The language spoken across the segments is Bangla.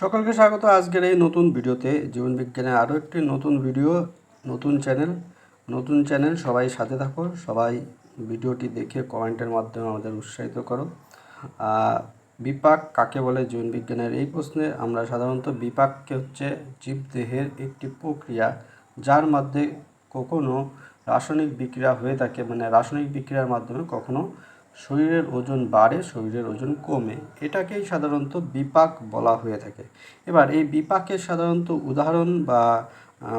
সকলকে স্বাগত। আজকের এই নতুন ভিডিওতে জীবন বিজ্ঞানের আরও একটি নতুন ভিডিও, নতুন চ্যানেল। নতুন চ্যানেল, সবাই সাথে থাকো, সবাই ভিডিওটি দেখে কমেন্টের মাধ্যমে আমাদের উৎসাহিত করো। বিপাক কাকে বলে জীবন বিজ্ঞানের? এই প্রশ্নে আমরা সাধারণত বিপাককে হচ্ছে জীবদেহের একটি প্রক্রিয়া, যার মধ্যে কখনো রাসায়নিক বিক্রিয়া হয়ে থাকে মানে রাসায়নিক বিক্রিয়ার মাধ্যমে কখনো শরীরের ওজন বাড়ে, শরীরের ওজন কমে। এটাকেই সাধারণত বিপাক বলা হয়ে থাকে। এবার এই বিপাকের সাধারণত উদাহরণ বা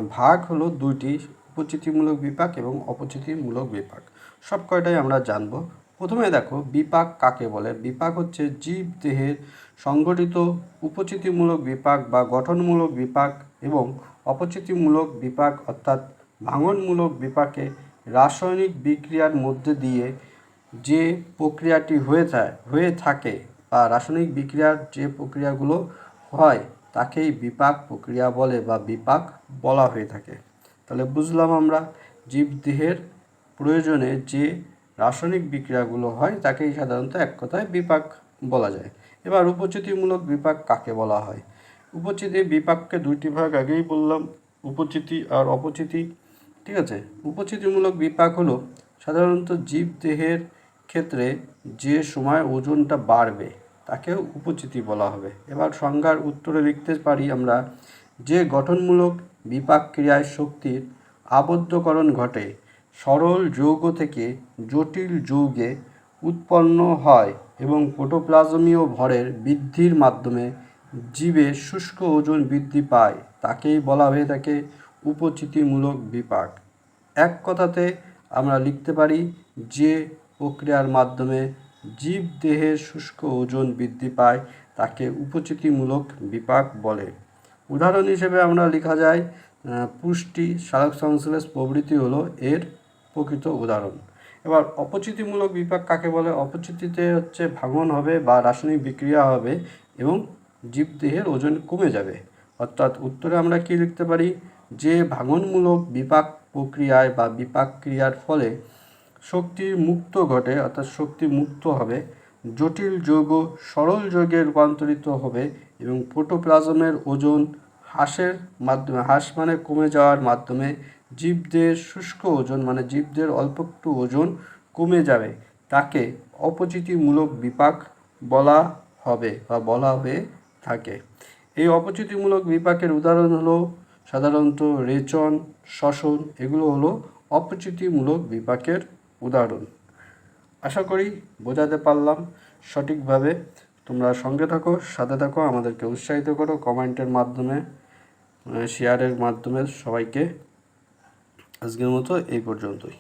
ভাগ হলো দুইটি উপচিতিমূলক বিপাক এবং অপচিতিমূলক বিপাক। সব কয়টাই আমরা জানব। প্রথমে দেখো, বিপাক কাকে বলে? বিপাক হচ্ছে জীব দেহের সংগঠিত উপচিতিমূলক বিপাক বা গঠনমূলক বিপাক এবং অপচিতিমূলক বিপাক অর্থাৎ ভাঙনমূলক বিপাকে রাসায়নিক বিক্রিয়ার মধ্যে দিয়ে যে প্রক্রিয়াটি হয়ে থাকে হয়ে থাকে বা রাসায়নিক বিক্রিয়ার যে প্রক্রিয়াগুলো হয়, তাকেই বিপাক প্রক্রিয়া বলে বা বিপাক বলা হয়ে থাকে। তাহলে বুঝলাম আমরা জীবদেহের প্রয়োজনে যে রাসায়নিক বিক্রিয়াগুলো হয়, তাকেই সাধারণত এক কথায় বিপাক বলা যায়। এবার উপচিতিমূলক বিপাক কাকে বলা হয়? উপচিতি বিপাককে দুইটি ভাগ আগেই বললাম উপচিতি আর অপচিতি ঠিক আছে? উপচিতিমূলক বিপাক হলো সাধারণত জীবদেহের ক্ষেত্রে যে সময় ওজনটা বাড়বে, তাকেও উপচিতি বলা হবে। এবার সংজ্ঞার উত্তরে লিখতে পারি আমরা, যে গঠনমূলক বিপাক ক্রিয়ায় শক্তির আবদ্ধকরণ ঘটে, সরল যৌগ থেকে জটিল যৌগে উৎপন্ন হয় এবং প্রোটোপ্লাজমীয় ভরের বৃদ্ধির মাধ্যমে জীবে শুষ্ক ওজন বৃদ্ধি পায়, তাকেই বলা হয়ে থাকে উপচিতিমূলক বিপাক। এক কথাতে আমরা লিখতে পারি যে প্রক্রিয়ার মাধ্যমে জীব দেহের শুষ্ক ওজন বৃদ্ধি পায়, তাকে উপচিতিমূলক বিপাক বলে। উদাহরণ হিসেবে আমরা লেখা যায় পুষ্টি সালোক সংশ্লেষ প্রভৃতি হলো এর প্রকৃত উদাহরণ। এবার অপচিতিমূলক বিপাক কাকে বলে? অপচিতিতে হচ্ছে ভাঙন হবে বা রাসায়নিক বিক্রিয়া হবে এবং জীবদেহের ওজন কমে যাবে। অর্থাৎ উত্তরে আমরা কি লিখতে পারি? যে ভাঙনমূলক বিপাক প্রক্রিয়ায় বা বিপাক ক্রিয়ার ফলে শক্তির মুক্ত ঘটে, অর্থাৎ শক্তি মুক্ত হবে, জটিল যৌগ সরল যৌগে রূপান্তরিত হবে এবং প্রোটোপ্লাজমের ওজন হ্রাসের মাধ্যমে, হ্রাস মানে কমে যাওয়ার মাধ্যমে জীবদের শুষ্ক ওজন মানে জীবদের অল্প একটু ওজন কমে যাবে। তাকে অপচিতিমূলক বিপাক বলা হবে বা বলা হয়ে থাকে। এই অপচিতিমূলক বিপাকের উদাহরণ হলো সাধারণত রেচন, শ্বসন, এগুলো হলো অপচিতিমূলক বিপাকের উদাহরণ। আশা করি বোঝাতে পারলাম। সঠিকভাবে তোমরা সঙ্গে থাকো, সাথে থাকো, আমাদেরকে উৎসাহিত করো কমেন্টের মাধ্যমে শেয়ারের মাধ্যমে সবাইকে। আজকের মতো এই পর্যন্তই।